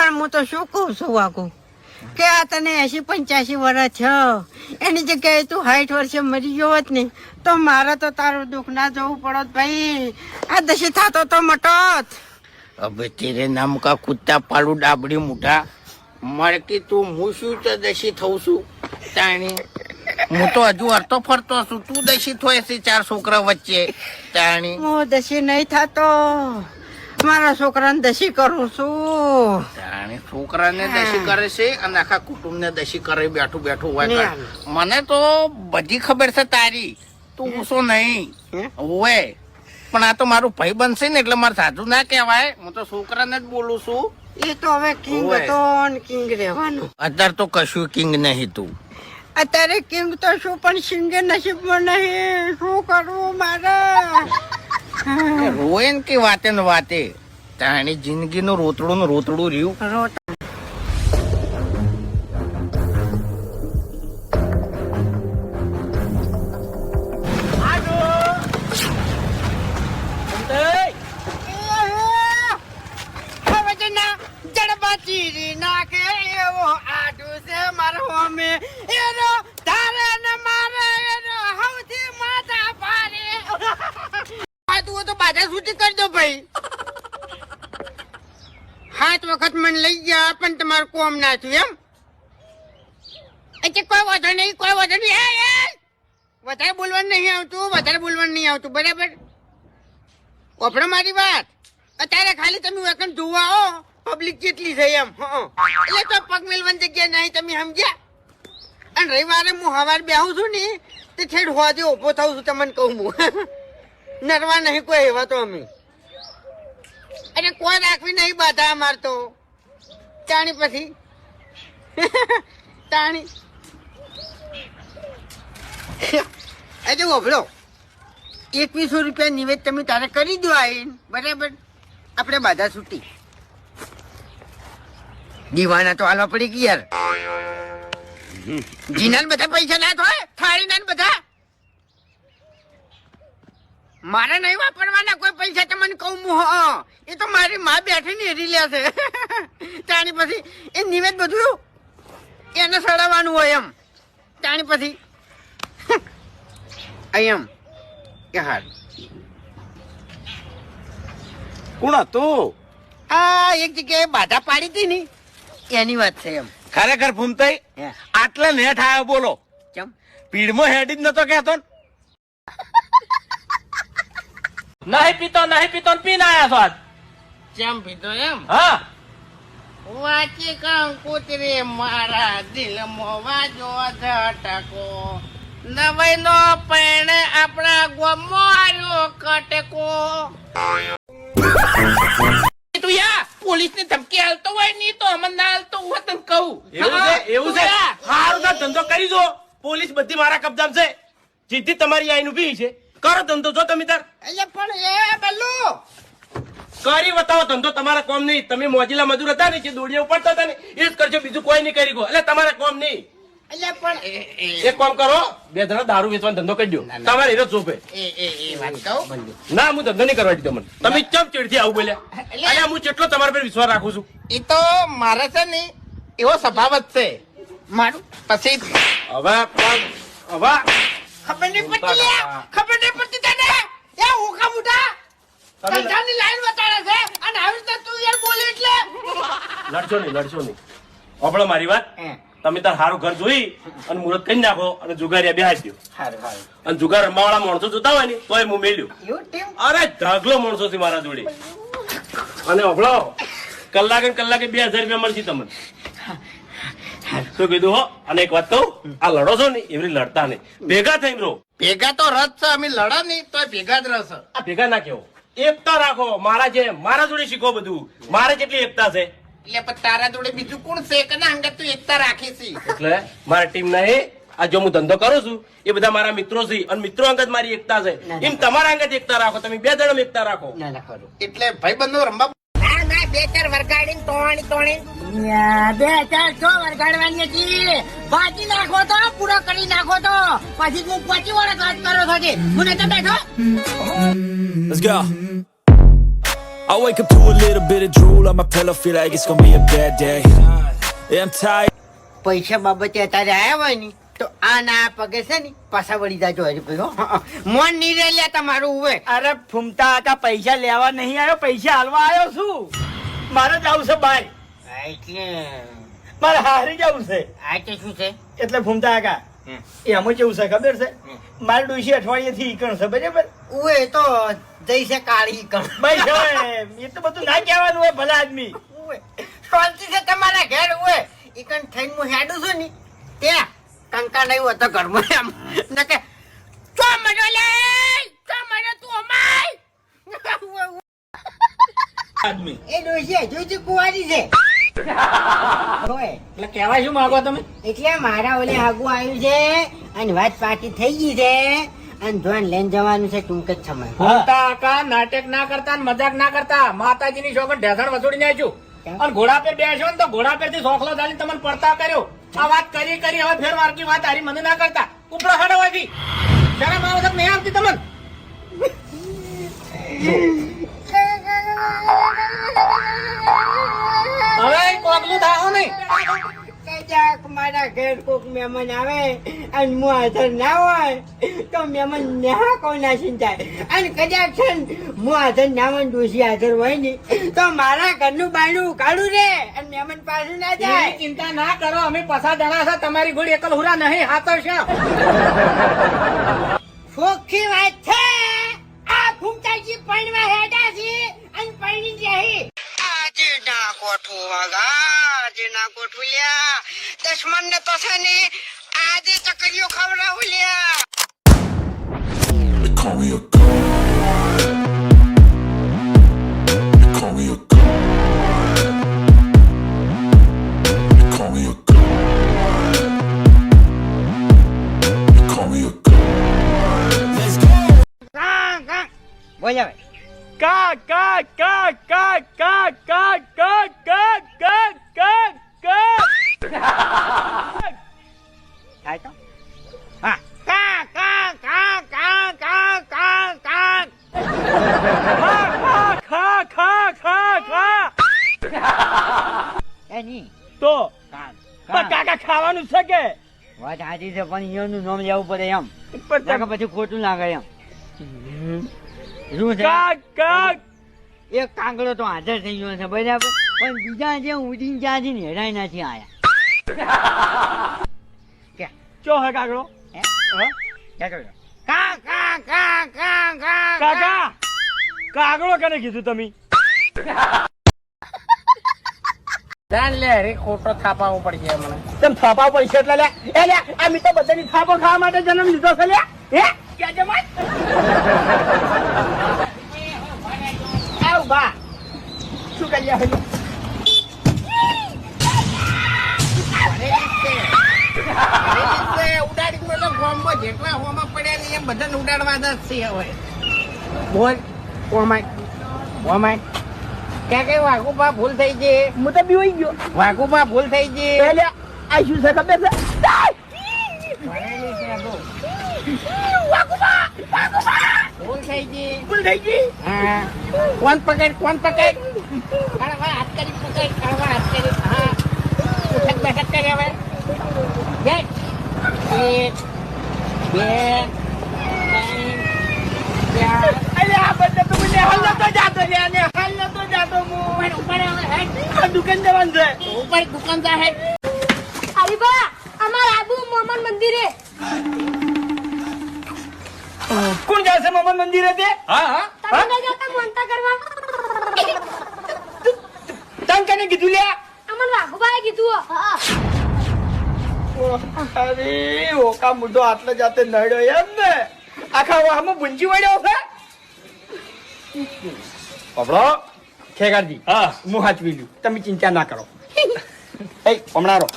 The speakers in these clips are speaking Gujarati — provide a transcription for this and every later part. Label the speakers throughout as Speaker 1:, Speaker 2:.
Speaker 1: પણ હું તો શું કહું છું આગું કે આ તને એસી પંચ્યાસી વર્ષ છે. એની જગ્યાએ તું સાઠ વર્ષે મરી ગયો હોત ને તો મારે તો તારું દુઃખ ના જવું પડત ભાઈ. આ દશી થતો તો મટત.
Speaker 2: અબે તેરે નામ કા કુત્તા પાડું ડાબડી મૂઠા. મળતી તું હું શું તો દશી થઉં છું? તાણી હું તો હજુ હરતો ફરતો છું. તું દશી થોય છે ચાર છોકરા વચ્ચે. તાણી.
Speaker 1: હું દશી નહીં થતો. મારા છોકરાને દશી કરું છું.
Speaker 2: તાણી છોકરાને દશી કરે છે અને આખા કુટુંબને દશી કરે બેઠું બેઠું હોય. મને તો બધી ખબર છે તારી. તું ઊંચો નહીં. હોય પણ આ તો મારું ભાઈ બનશે ને એટલે મારે સાધુ ના કહેવાય. હું તો છોકરાને જ બોલું છું.
Speaker 1: એ તો હવે કિંગ. હતો કિંગ રહેવાનું.
Speaker 2: અત્યારે તો કશું કિંગ નહીં તું.
Speaker 1: અત્યારે કિંગ તો શું પણ સિંગે નસીબમાં નહીં. શું કરવું મારે?
Speaker 2: રોયન કે વાતે ને વાતે? તાણી જિંદગીનું રોતડું નું રોતડું રહ્યું.
Speaker 1: ચીરી નાખે એવો આડું છે મારો અમે એનો તારે ને મારે એનો હૌથી માથા ભારે તું તો બાધા સૂચી કરી દો ભાઈ. હાથ વખત મને લઈ ગયા, પણ તમારું કોમ ના થયું એમ. એટલે કોઈ વાંધો નહીં, કોઈ વાંધો નહીં. એ! વધારે બોલવાનું નહીં આવતું, વધારે બોલવાનું નહીં આવતું, બરાબર? ઓફડો મારી વાત. અત્યારે ખાલી તમે વેકન જોવા આવો પબ્લિક કેટલી છે એમ. એટલે તો પગ મેલવાની જગ્યા નહીં, તમે સમજ્યા? અને રવિવારે હું હવાર બેહું છું ને, તે છેડ હોવાથી ઊભો થઉં છું, તમને કહું હું. નરવા નહીં કોઈ એવા તો અમે. અરે કોઈ રાખવી નહીં બાધા અમાર તો. તાણી પછી. તાણી. અરે ઓભળો એકવીસો રૂપિયા નિવેદ તમે તારે કરી દો આવીને. બરાબર? આપણે બાધા છૂટી. દીવાના તો હાલવા પડી ગયા યાર. જીના બધા પૈસા ના થાય થાળીના બધા. મારે નહીં વાપરવાના કોઈ પૈસા તમને કહું હું હા. એ તો મારી માં બેઠી ને હેરી લે છે. તાણી પછી એ નિવેદ બધું એને સડાવવાનું હોય એમ. તાણી પછી એમ. કે હાલ.
Speaker 3: કોણ હતું?
Speaker 1: આ એક જગ્યાએ બાધા પાડી હતી ને. એની વાત છે એમ.
Speaker 3: ખરેખર ફૂમતાઈ
Speaker 1: હે.
Speaker 3: આટલા નેઠ આવ્યો બોલો.
Speaker 1: કેમ?
Speaker 3: પીડમાં હેડી જ નતો કહેતો ને?
Speaker 4: નહીં પીતો નહીં પીતો ને પીને આયા છો આજ.
Speaker 2: ચમ પીધો એમ?
Speaker 4: હા.
Speaker 2: વાંચી કંકુતરી મારા દિલમાં વાજો ઝટકો. નવાઈ નો પૈણે આપણા ગોમાર્યો કટકો. તું યા પોલીસ ને ધમકી હાલતો હોય નહીં તો અમને ના હાલતો હું તને કહું.
Speaker 3: એવું છે એવું છે. હારું ધંધો કરી દો પોલીસ બધી મારા કબજામાં છે. જીતી તમારી આઈનું બી છે. કરો ધંધો જો તમે તાર.
Speaker 1: એટલે પણ એ બલ્લુ!
Speaker 3: કરી બતાવો ધંધો તમારા કોમ નહીં. તમે મોજીલા મજૂર હતા ને જે દોડિયા ઉપાડતા હતા ને એ જ કરજો બીજું કોઈ નહીં કરી ગયો. એટલે તમારા કોમ નહીં.
Speaker 1: એટલે પણ
Speaker 2: એ એ
Speaker 3: એક કામ કરો બે જણા દારૂ વેચવાનો ધંધો કરી દો તમારે હીરો શોભે
Speaker 2: એ એ એ વાત કહું?
Speaker 3: ના હું ધંધો નહીં કરવા દીધો મને. તમે ચમ ચીડથી આવું બોલ્યા? અને હું જેટલો તમારા પર વિશ્વાસ રાખું છું.
Speaker 2: એ તો મારે છે ને એવો સ્વભાવ જ છે.
Speaker 1: મારું?
Speaker 2: પછી
Speaker 3: હવે પણ હવે
Speaker 1: ખબર નહીં પડતી લે. ખબર નહીં પડતી તને. એ ઓખા મુઠા
Speaker 3: તમે-
Speaker 1: ધંધાની લાઈન બતાડે છે. અને આવી રીતે તું યાર બોલે એટલે.
Speaker 3: લડશો નહીં લડશો નહીં. મારી વાત. તમે તાર સારું ઘર જોઈ અને મુહૂર્ત કરી નાખો અને જુગારિયા
Speaker 1: હારું હારું.
Speaker 3: અને જુગાર રમાવાળા માણસો જોતા હોય ને તોય હું મેલ્યું. અરે ઢગલો માણસો છે મારા જોડે. અને ઓપડો કલાકે કલાકે બે હજાર રૂપિયા મળશે તમને. શું કીધું હો અને એક વાત કહું આ લડો છો ને એવી લડતા નહીં. ભેગા થઈને રહો.
Speaker 2: ભેગા તો રથ છે અમે લડા નહીં તો ભેગા જ રહેશે.
Speaker 3: આ ભેગા ના કેવો. એકતા રાખો મારા જે મારા જોડે શીખો બધું. મારે જેટલી એકતા છે?
Speaker 2: એટલે પણ તારા જોડે બીજું કોણ છે કે ના? અંગત તું એકતા રાખી છે.
Speaker 3: એટલે મારા ટીમ ના એ આ જો હું ધંધો કરું છું એ બધા મારા મિત્રો છે અને મિત્રો અંગત મારી એકતા છે. એમ તમારા અંગત એકતા રાખો તમે બે જણ એકતા રાખો.
Speaker 1: ના ના ખરું.
Speaker 2: એટલે ભાઈ બંધો રમવા
Speaker 1: બે ચાર વરગાડીને તોણી તોણી બે ચાર છો વરગાડવાની હતી બાજી નાખો તો પૂરો કરી નાખો તો પછી હું પચી વડે વાત કરો છો જી. હું નતો બેઠો
Speaker 5: Let's go. I wake up to a little bit of drool on my pillow, feel like it's gonna be a bad day. Yeah, I'm tired.
Speaker 1: પૈસા બાબતે અત્યારે આવ્યા હોય ને તો આ ના પગે છે ને પાછા વળી જાજો હજી ભાઈ હો. મોન નહીં રે લે તમારું હવે
Speaker 6: અરે ફૂમતા હતા પૈસા લેવા નહીં આવ્યો પૈસા હાલવા આવ્યો છું મારે જ આવશે બાય.
Speaker 1: એટલે
Speaker 6: મારે હારી જવું છે.
Speaker 1: આ તો શું છે?
Speaker 6: એટલે ફૂમતા કાકા એમાં કેવું છે ખબર છે? મારે ડોશી અઠવાડિયે થી ઈકણ છે બરાબર?
Speaker 1: ઉએ તો જઈ છે કાળી ઈકણ.
Speaker 6: ભાઈ એ તો બધું ના કહેવાનું હોય ભલા આદમી.
Speaker 1: શાંતિ છે તમારા ઘેર ઉએ ઈકણ થઈને હું હેડું છું ને ત્યાં કંકા નહીં હોતો ઘરમાં એમ. નકે ચો મજો લે ચો મજો તું અમાય
Speaker 6: આદમી.
Speaker 1: એ ડોશી હજુ જ કુંવારી છે.
Speaker 6: એટલે કહેવાય શું માંગો તમે?
Speaker 1: એટલે મારા ઓલે આગુ આવ્યું છે અને વાત પાટી થઈ ગઈ છે અને ધોન લઈને જવાનું છે ટૂંક જ સમય.
Speaker 4: ભૂલતા આકા નાટક ના કરતા ને મજાક ના કરતા. માતાજીની શોખન ઢેસણ વસૂડીને આવીશું અને ઘોડા પર બેસો ને તો ઘોડા પરથી સોખલો ચાલી તમને પડતા કર્યો. આ વાત કરી કરી હવે ફેર મારકી વાત હારી મને ના કરતા. ઉપડા હાડો વાગી શરમ આવે છે નહીં આવતી તમને. હવે કોકલું થાઓ નહીં.
Speaker 1: મારા ઘેર કોક મહેમાન આવે અને હું હાજર ના હોય તો મહેમાન નેહા કોઈ ના થાય અને કદાચ છે હું હાજર ના હોય ને હાજર હોય ને તો મારા ઘરનું બાયણું કાઢું રે અને મહેમાન પાછું ના જાય.
Speaker 4: ચિંતા ના કરો અમે પસા જણા છે તમારી ગોળી એકલ હુરા નહીં હાથો છે.
Speaker 1: ચોખ્ખી વાત છે. આ ફૂમતાજી પૈણવા હેડા છે. અને પૈણી રહી આજે ના કોઠું વાગા આજે ના કોઠું લ્યા દશમન ને તો છે ને આજે ચકરીઓ ખવડાવું લ્યા
Speaker 7: They call me a god. They call me a god. They call me a god. They call me a god.
Speaker 5: Let's go.
Speaker 1: કા કા બોલ હવે
Speaker 6: કા કા કા કા કા કા કા કા કા કા કા
Speaker 1: થાય તો હા કા કા કા કા કા કા કા
Speaker 6: ખા ખા ખા ખા ખા
Speaker 1: એની
Speaker 6: તો
Speaker 1: કા
Speaker 6: પણ કાકા ખાવાનું છે કે?
Speaker 1: વાત સાચી છે પણ એનું નામ લેવું પડે એમ. પછી ખોટું લાગે એમ. શું છે?
Speaker 6: કા કા
Speaker 1: એક કાંકડો તો હાજર થઈ ગયો છે બરાબર? પણ બીજા જે ઉડીને જ્યાં છે ને હેરાઈ નથી આયા.
Speaker 6: ચો હે કાકડો
Speaker 1: હે?
Speaker 6: હા?
Speaker 1: કા કા કા કા કા
Speaker 6: કાકા કાગડો કને કીધું તમે?
Speaker 4: જાણ લે રે ખોટો થાપાવો પડી ગયા મને
Speaker 6: તેમ થાપા પૈસા એટલે લે? એ લે આ મી તો બધાની થાપો ખાવા માટે જન્મ લીધો છે લે? હે? ક્યાં જમાય આવ બા શું કરી
Speaker 2: મેલો જેટલા હોમાં પડ્યા ને એમ બધાને ઉડાડવા જ છે હવે બોલ ઓમાય ઓમાય ક્યાં કઈ વાઘુબા ભૂલ થઈ ગઈ
Speaker 6: હું તો બીવાઈ ગયો
Speaker 2: વાઘુબા ભૂલ થઈ ગઈ
Speaker 6: એટલે આ શું છે ખબર છે
Speaker 2: છે. ભૂલ થઈ ગઈ?
Speaker 6: ભૂલ થઈ ગઈ?
Speaker 2: હા. કોણ પકડ કોણ પકડ? કડવા હાથ કરી પકડ કડવા હાથ કરી. હા. ઉઠક બેઠક કરી હવે. એક બે
Speaker 6: દુકાન
Speaker 2: જા હે
Speaker 8: અરે બા અમાર આબુ મોમન મંદિરે.
Speaker 6: કોણ જાય છે મોહમ્મદ મંદિરે તે?
Speaker 4: હા હા.
Speaker 8: તમે જતા મોનતા કરવા?
Speaker 6: તને કને કીધું લે
Speaker 8: અમન વાઘુબાએ કીધું. હા
Speaker 6: અરે ઓકા મુઢો આટલે જાતે નડ્યો એમ ને. આખા વાહમાં ભૂંજી વળ્યો છે. પબડો ખેગારજી
Speaker 3: હા.
Speaker 6: હું હાચવી લઉં તમે ચિંતા ના કરો. એ હમણાં રહો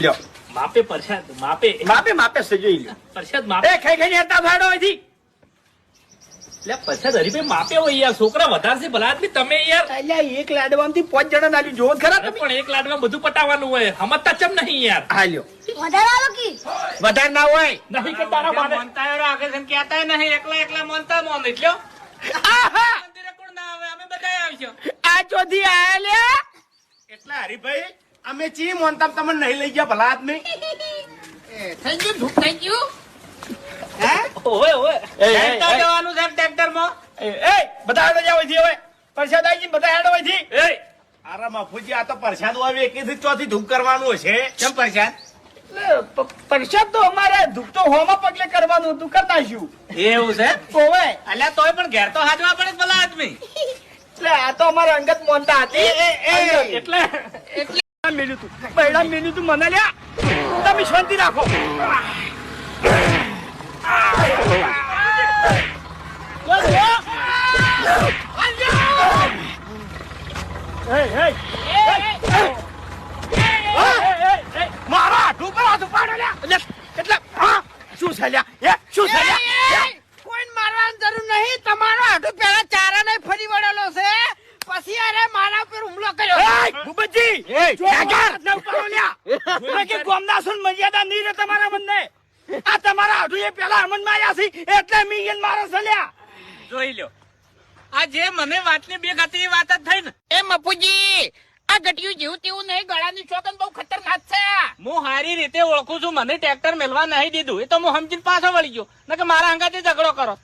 Speaker 6: લ્યો.
Speaker 3: માપે પરસાદ માપે
Speaker 6: માપે માપે સજોઈ લ્યો.
Speaker 3: પરસાદ માપે.
Speaker 6: એ ખાઈ ખાઈને હતા ભાડો અહીંથી.
Speaker 9: એટલે પછી હરીભાઈ માપે હોય યાર છોકરા વધારે છે ભલા આદમી તમે યાર.
Speaker 6: અલ્યા એક લાડવામાંથી પાંચ જણા નાલ્યું જોવો ખરા
Speaker 9: અરે પણ એક લાડમાં બધું પટાવવાનું હોય. સમજતા ચમ નહીં યાર.
Speaker 6: હાલ્યો
Speaker 8: વધારે આલો કી?
Speaker 6: વધારે ના હોય.
Speaker 9: નહીં કે તારા બાને
Speaker 4: મોનતા એરો આગળ છે ને નહીં. એકલા એકલા મોનતા મોન એટલે
Speaker 6: આહા!
Speaker 4: મંદિરે કોણ ના આવે? અમે બધા આવશું.
Speaker 6: આ ચોથી આયા લ્યા.
Speaker 3: એટલે હરીભાઈ અમે ચી મોનતા તમને નહીં લઈ ગયા ભલા આદમી?
Speaker 1: થઈ ગયું ધૂપ થઈ ગયું
Speaker 9: ઓવે ઓવે.
Speaker 6: એ, એ,
Speaker 4: ટ્રેક્ટર જવાનું છે ટ્રેક્ટરમાં
Speaker 6: એ, બધા હેડો જાવ અહીંથી હવે. પરસાદ આવી બધા હેડો અહીંથી
Speaker 9: એ.
Speaker 3: અરે મફુજી આ તો પરસાદ આવી એકેથી ચોથી ધૂપ કરવાનું હશે.
Speaker 4: કેમ પરસાદ?
Speaker 6: પરસાદ તો અમારે ધૂપ તો હોમાં પગલે કરવાનું હતું કરતા છું
Speaker 4: એવું છે?
Speaker 6: ઓવે.
Speaker 4: અલ્યા તોય પણ ઘેર તો હાજવા પડે ભલા આદમી.
Speaker 6: એટલે આ તો અમારે અંગત મોનતા હતી.
Speaker 9: એટલે
Speaker 6: મેલ્યું તું. બૈડા મેલ્યું તું મને લ્યા તમે શાંતિ રાખો. મારા હાથું પર હાથ ઉપાડો લ્યા. એટલે હા, શું છે લ્યા? શું છે
Speaker 1: કોઈ મારવાની જરૂર નહીં. તમારો હાડું પેલા ચારા ને ફરી વળેલો છે પછી અરે મારા ઉપર હુમલો કર્યો
Speaker 6: એય, ભૂપતજી! જો હાથ ના ઉપાડો લ્યા. મેં કે ગોમદાસોની મર્યાદા નહીં રહે તમારા મનને. આ તમારા હાથું એ પેલા અમનમાં આયા છે, એટલે મી એને મારે છે લ્યા.
Speaker 4: જોઈ લ્યો આ જે મને વાતની બે ગતિની વાત જ થઈ ને
Speaker 1: એ મપુજી આ ગટિયું જેવું તેવું નહીં ગળાની ચોકન બહુ ખતરનાક છે
Speaker 4: હું સારી રીતે ઓળખું છું મને ટ્રેક્ટર મેળવા નહીં દીધું. એ તો હું સમજીને પાછો વળી ગયો. નકે મારા અંગાથી ઝઘડો કરો.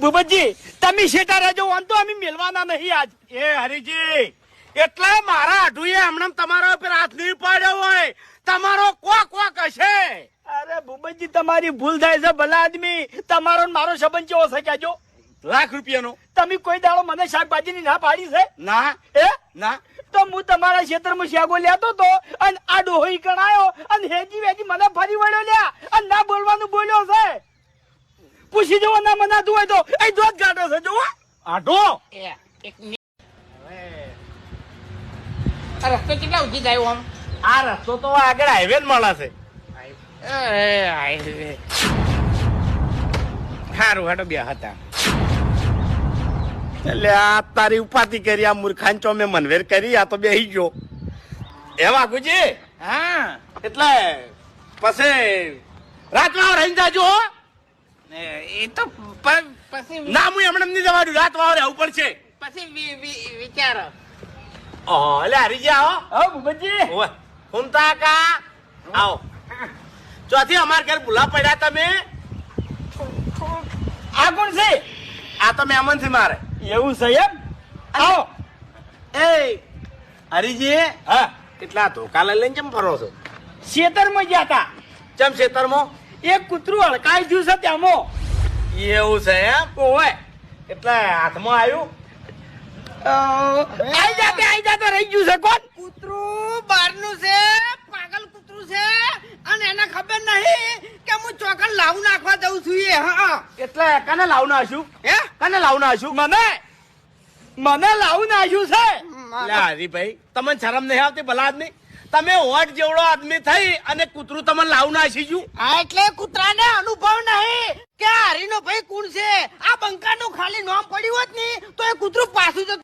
Speaker 6: ભૂપતજી તમે શેઠા રહેજો આમ તો અમે મેલવાના નહીં આજ.
Speaker 3: એ હરીજી એટલે મારા હાડુએ હમણાં તમારા ઉપર હાથ નહીં પાડ્યો હોય. તમારો કોક કોક હશે.
Speaker 6: અરે ભૂપતજી તમારી ભૂલ થાય છે ભલા આદમી. તમારો મારો સંબંધ કેવો છે કહેજો.
Speaker 3: લાખ રૂપિયાનો.
Speaker 6: તમે કોઈ દાડો મને શાકભાજીની ના પાડી છે?
Speaker 3: ના.
Speaker 6: એ
Speaker 3: ના.
Speaker 6: તો હું તમારા ક્ષેત્રમાં શેગો લેતો તો અને આ ડોહી કણાયો અને હેજી વેજી મને ફરી વળ્યો લ્યા અને ના બોલવાનું બોલ્યો છે. પૂછી જવો ના મનાતું હોય તો. એ દોધ ગાડો છે જોવો
Speaker 3: આઢો.
Speaker 1: એ, એક મિનિટ. આ રસ્તો કેટલા ઉધી જાય આમ
Speaker 3: આ રસ્તો તો આગળ હાઈવે મળે છે.
Speaker 1: હાઈવે.
Speaker 3: સારું હેડો બે હતા. એટલે આ તારી ઉપાધિ કરી આ મૂર્ખાન ચો મેં મનવેર કરી આ તો બેહી ગયો. એવા ગુજી
Speaker 1: હા.
Speaker 3: એટલે પછી રાતમાં રહીને જાજો.
Speaker 1: એ તો પછી
Speaker 3: ના હું એમણે નહીં જવાનું રાત વાવ રહેવું પડશે.
Speaker 1: પછી વિચાર.
Speaker 3: ઓહો એટલે હરીજી આવો
Speaker 6: હા. ભૂપતજી.
Speaker 3: ફૂમતા કા? આવો. ચોથી અમાર ઘર ભૂલા પડ્યા તમે.
Speaker 6: આ કોણ છે?
Speaker 3: આ તો મહેમાન છે મારે.
Speaker 6: એવું છે એમ? આવો.
Speaker 3: એ હરીજી
Speaker 6: હા.
Speaker 3: કેટલા ધોકા લઈ લઈને કેમ ફરો છો?
Speaker 6: ખેતરમાં ગયા તા.
Speaker 3: ચમ ખેતરમાં
Speaker 6: એક કૂતરું અડકાઈ ગયું છે ત્યાંમાં.
Speaker 3: એવું છે એમ?
Speaker 6: ઓય
Speaker 3: એટલે હાથમાં આવ્યું?
Speaker 6: આઈ જાતે આઈ જાતે રહી ગયું છે કોણ?
Speaker 1: કૂતરું બહારનું છે પાગલ કૂતરું છે અને એને ખબર નહીં કે હું ચોકન લાવું નાખવા દઉં છું એ હા.
Speaker 6: એટલે કને લાવું નાખ્યું?
Speaker 1: હે
Speaker 6: કને લાવું નાખ્યું મને મને લાવું નાખ્યું છે
Speaker 3: હરીભાઈ તમને શરમ નહીં આવતી ભલા નહીં તમે હોટ જેવડો આદમી થઈ અને કૂતરું તમને લાવું નાસી ગયું
Speaker 1: આ એટલે કૂતરાને અનુભવ નહીં કે હરીનો ભાઈ કોણ છે? આ બંકાનું ખાલી નામ પડ્યું હોત ને તો એ કૂતરું પાછું જતું